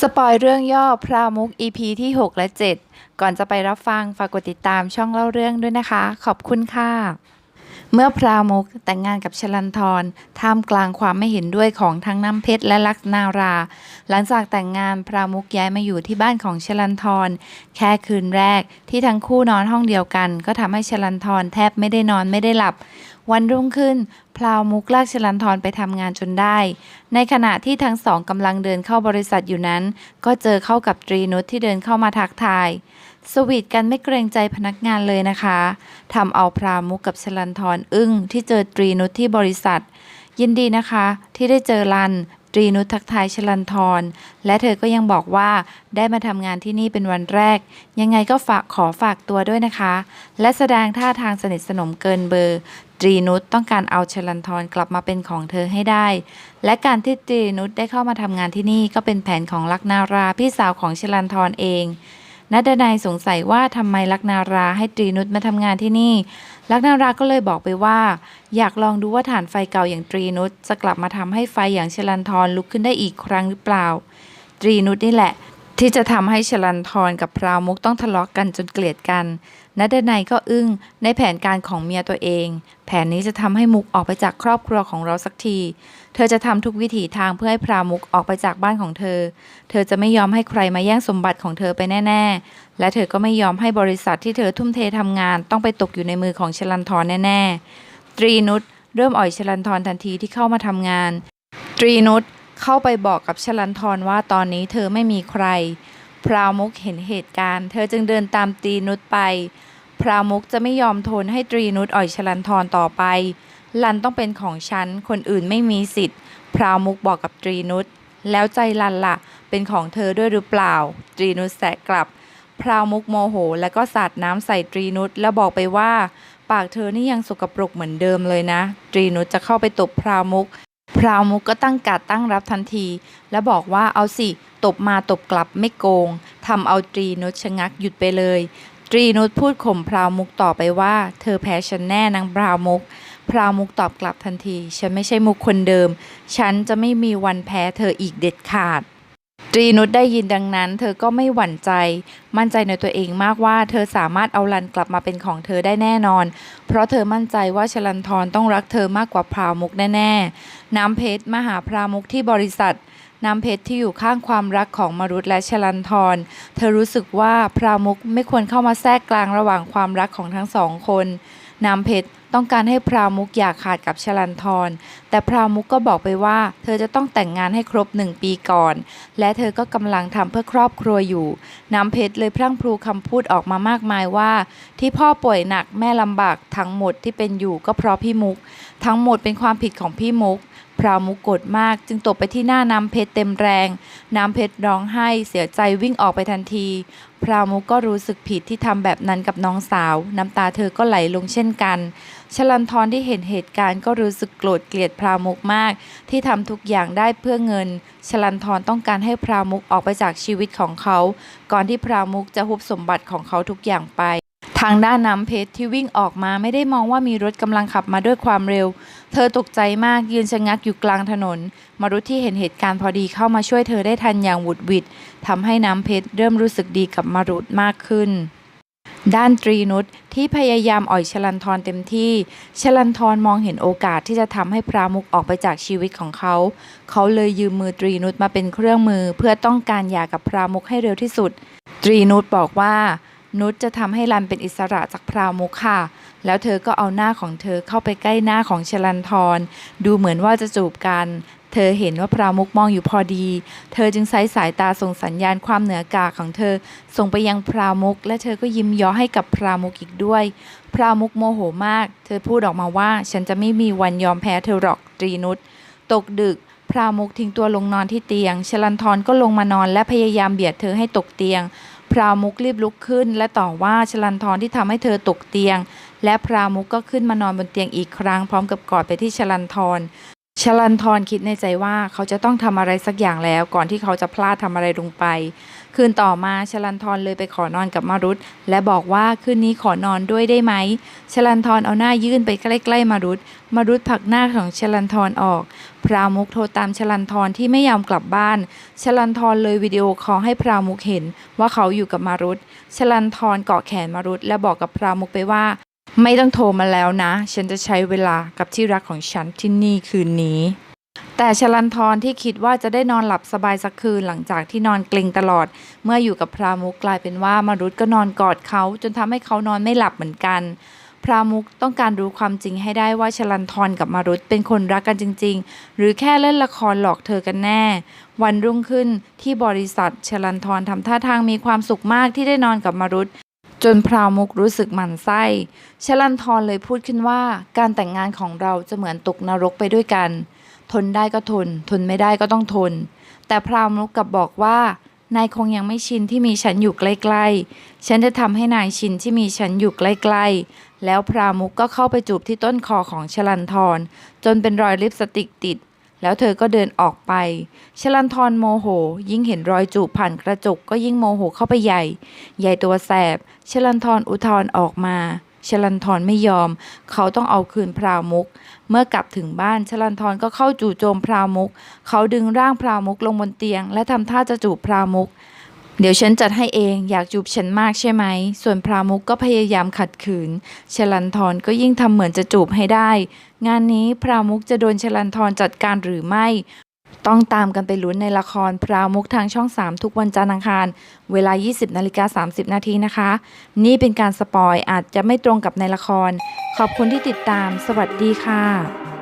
สปอยเรื่องย่อพรามุก EP ที่ 6 และ 7 ก่อนจะไปรับฟัง ฝากกดติดตามช่องเล่าเรื่องด้วยนะคะ ขอบคุณค่ะ เมื่อพรามุกแต่งงานกับชลันทรท่ามกลางความไม่เห็นด้วยของทั้งน้ำเพชรและลักษนารา หลังจากแต่งงานพรามุกย้ายมาอยู่ที่บ้านของชลันทรแค่คืนแรกที่ทั้งคู่นอนห้องเดียวกัน ก็ทำให้ชลันทรแทบไม่ได้นอนไม่ได้หลับ วันรุ่งขึ้น พลาวมุกลากชลันทรไปทำงานจนได้ ในขณะที่ทั้งสองกำลังเดินเข้าบริษัทอยู่นั้น ก็เจอเข้ากับตรีนุชที่เดินเข้ามาทักทาย สวีทกันไม่เกรงใจพนักงานเลยนะคะทำเอาพรามุกกับชลันทรอึ้งที่เจอตรีนุชที่บริษัท ยินดีนะคะ ที่ได้เจอรันตรีนุชทักทายชลันทร และเธอก็ยังบอกว่าได้มาทำงานที่นี่เป็นวันแรก ยังไงก็ฝากขอฝากตัวด้วยนะคะ และแสดงท่าทางสนิทสนมเกินเบอร์ ตรีนุชต้องการเอาชลันทรกลับมาเป็นของเธอให้ได้ และการที่ตรีนุชได้เข้ามาทำงานที่นี่ก็เป็นแผนของลักนาราพี่สาวของชลันทรเองนัดนายสงสัยว่าทำไมลักนาราให้ตรีนุชมาทำงานที่นี่ ลักนาราก็เลยบอกไปว่า อยากลองดูว่าฐานไฟเก่าอย่างตรีนุชจะกลับมาทำให้ไฟอย่างชลันทรลุกขึ้นได้อีกครั้งหรือเปล่า ตรีนุชนี่แหละ ที่จะทำให้ชลันทรกับพราวมุกต้องทะเลาะกกันจนเกลียดกันนัดนายก็อึ้งในแผนการของเมียตัวเอง แผนนี้จะทำให้มุกออกไปจากครอบครัวของเราสักที เธอจะทำทุกวิถีทางเพื่อให้พรามุกออกไปจากบ้านของเธอ เธอจะไม่ยอมให้ใครมาแย่งสมบัติของเธอไปแน่ ๆ และเธอก็ไม่ยอมให้บริษัทที่เธอทุ่มเททำงาน ต้องไปตกอยู่ในมือของชลันทรแน่ๆตรีนุชเริ่มอ่อยชลันทรทันทีที่เข้ามาทำงาน ตรีนุช เข้าไปบอกกับชลันทรว่าตอนนี้เธอไม่มีใคร พราวมุกเห็นเหตุการณ์ เธอจึงเดินตามตรีนุชไป พราวมุกจะไม่ยอมทนให้ตรีนุชอ่อยชลันทรต่อไป ลันต้องเป็นของฉัน คนอื่นไม่มีสิทธิ์ พราวมุกบอกกับตรีนุชแล้วใจลันล่ะ เป็นของเธอด้วยหรือเปล่า ตรีนุชแสกลับ พราวมุกโมโห แล้วก็สาดน้ำใส่ตรีนุชแล้วบอกไปว่า ปากเธอนี่ยังสกปรกเหมือนเดิมเลยนะ ตรีนุชจะเข้าไปตบพราวมุก พราวมุกก็ตั้งการดตั้งรับทันที และบอกว่าเอาสิ ตบมาตบกลับไม่โกงทำเอาตรีนุชชะงักหยุดไปเลย ตรีนุชพูดข่มพราวมุกต่อไปว่า เธอแพ้ฉันแน่นางพราวมุก พราวมุกตอบกลับทันที ฉันไม่ใช่มุกคนเดิม ฉันจะไม่มีวันแพ้เธออีกเด็ดขาด รีนุชได้ยินดังนั้น เธอก็ไม่หวั่นใจ มั่นใจในตัวเองมากว่า เธอสามารถเอาลันกลับมาเป็นของเธอได้แน่นอน เพราะเธอมั่นใจว่าชลันทรต้องรักเธอมากกว่าพรามุกแน่ ๆ น้ำเพชรมาหาพรามุกที่บริษัท น้ำเพชรที่อยู่ข้างความรักของมรุตและชลันทร เธอรู้สึกว่าพรามุกไม่ควรเข้ามาแทรกกลางระหว่างความรักของทั้งสองคน น้ำเพชร ต้องการให้พราวมุกอย่าขาดกับชลันทร แต่พราวมุกก็บอกไปว่า เธอจะต้องแต่งงานให้ครบหนึ่งปีก่อน และเธอก็กำลังทำเพื่อครอบครัวอยู่ น้ำเพชรเลยพรั่งพรูคำพูดออกมามากมายว่า ที่พ่อป่วยหนักแม่ลำบากทั้งหมดที่เป็นอยู่ก็เพราะพี่มุก ทั้งหมดเป็นความผิดของพี่มุกพราวมุกโกรธมากจึงตบไปที่หน้าน้ำเพชรเต็มแรง น้ำเพชรร้องไห้เสียใจวิ่งออกไปทันที พราวมุกก็รู้สึกผิดที่ทำแบบนั้นกับน้องสาว น้ำตาเธอก็ไหลลงเช่นกัน ชลันทรที่เห็นเหตุการณ์ก็รู้สึกโกรธเกลียดพราวมุกมาก ที่ทำทุกอย่างได้เพื่อเงิน ชลันทรต้องการให้พราวมุกออกไปจากชีวิตของเขา ก่อนที่พราวมุกจะฮุบสมบัติของเขาทุกอย่างไป ทางด้านน้ำเพชรที่วิ่งออกมาไม่ได้มองว่ามีรถกำลังขับมาด้วยความเร็ว เธอตกใจมากยืนชะงักอยู่กลางถนน มารุที่เห็นเหตุการณ์พอดีเข้ามาช่วยเธอได้ทันอย่างหวุดหวิดทำให้น้ำเพชรเริ่มรู้สึกดีกับมารุมากขึ้น ด้านตรีนุชที่พยายามอ่อยชลันทรเต็มที่ ชลันทรมองเห็นโอกาสที่จะทำให้พรามุกออกไปจากชีวิตของเขา เขาเลยยืมมือตรีนุชมาเป็นเครื่องมือเพื่อต้องการหย่ากับพรามุกให้เร็วที่สุด ตรีนุชบอกว่า นุชจะทำให้รันเป็นอิสระจากพรามุกค่ะ แล้วเธอก็เอาหน้าของเธอเข้าไปใกล้หน้าของชลันทร ดูเหมือนว่าจะจูบกัน เธอเห็นว่าพรามุกมองอยู่พอดี เธอจึงใช้สายตาส่งสัญญาณความเหนือกาของเธอ ส่งไปยังพรามุก และเธอก็ยิ้มย้อให้กับพรามุกอีกด้วย พรามุกโมโหมาก เธอพูดออกมาว่า ฉันจะไม่มีวันยอมแพ้เธอหรอกตรีนุชตกดึกพรามุกทิ้งตัวลงนอนที่เตียง ชลันทรก็ลงมานอนและพยายามเบียดเธอให้ตกเตียง พรามุกรีบลุกขึ้น และต่อว่าชลันทรที่ทำให้เธอตกเตียง และพรามุกก็ขึ้นมานอนบนเตียงอีกครั้ง พร้อมกับกอดไปที่ชลันทร ชลันทรคิดในใจว่าเขาจะต้องทำอะไรสักอย่างแล้ว ก่อนที่เขาจะพลาดทำอะไรลงไป คืนต่อมาชลันทรเลยไปขอนอนกับมารุตและบอกว่าคืนนี้ขอนอนด้วยได้ไหมชลันทรเอาหน้ายื่นไปใกล้ๆมารุตมารุตผลักหน้าของชลันทรออก พรามุกโทรตามชลันทรที่ไม่ยอมกลับบ้าน ชลันทรเลยวิดีโอคอลให้พรามุกเห็นว่าเขาอยู่กับมารุตชลันทรเกาะแขนมารุตและบอกกับพรามุกไปว่า ไม่ต้องโทรมาแล้วนะ ฉันจะใช้เวลากับที่รักของฉันที่นี่คืนนี้ แต่ชลันทรที่คิดว่าจะได้นอนหลับสบายสักคืนหลังจากที่นอนเกรงตลอด เมื่ออยู่กับพรามุกกลายเป็นว่ามารุตก็นอนกอดเขาจนทำให้เขานอนไม่หลับเหมือนกันพรามุกต้องการรู้ความจริงให้ได้ว่าชลันทรกับมารุตเป็นคนรักกันจริง ๆ หรือแค่เล่นละครหลอกเธอกันแน่ วันรุ่งขึ้นที่บริษัทชลันทรทำท่าทางมีความสุขมากที่ได้นอนกับมารุต จนพราวมุกรู้สึกหมั่นไส้ ชลันทรเลยพูดขึ้นว่าการแต่งงานของเราจะเหมือนตกนรกไปด้วยกัน ทนได้ก็ทน ทนไม่ได้ก็ต้องทน แต่พราวมุกกลับบอกว่านายคงยังไม่ชินที่มีฉันอยู่ใกล้ๆ ฉันจะทำให้นายชินที่มีฉันอยู่ใกล้ๆ แล้วพรามุกก็เข้าไปจูบที่ต้นคอของชลันทรจนเป็นรอยลิปสติกติด แล้วเธอก็เดินออกไป ชลันทรโมโห ยิ่งเห็นรอยจูบผ่านกระจกก็ยิ่งโมโหเข้าไปใหญ่ ใหญ่ตัวแสบ ชลันทรอุทธรออกมา ชลันทรไม่ยอม เขาต้องเอาคืนพราวมุก เมื่อกลับถึงบ้าน ชลันทรก็เข้าจู่โจมพราวมุก เขาดึงร่างพราวมุกลงบนเตียง และทำท่าจะจูบพราวมุก เดี๋ยวฉันจัดให้เองอยากจูบฉันมากใช่ไหม ส่วนพรามุกก็พยายามขัดขืน ชลันทรก็ยิ่งทำเหมือนจะจูบให้ได้ งานนี้พรามุกจะโดนชลันทรจัดการหรือไม่ ต้องตามกันไปลุ้นในละครพรามุกทางช่อง 3 ทุกวันจันทร์อังคาร เวลา 20นาฬิกา30 นาทีนะคะ นี่เป็นการสปอยอาจจะไม่ตรงกับในละคร ขอบคุณที่ติดตาม สวัสดีค่ะ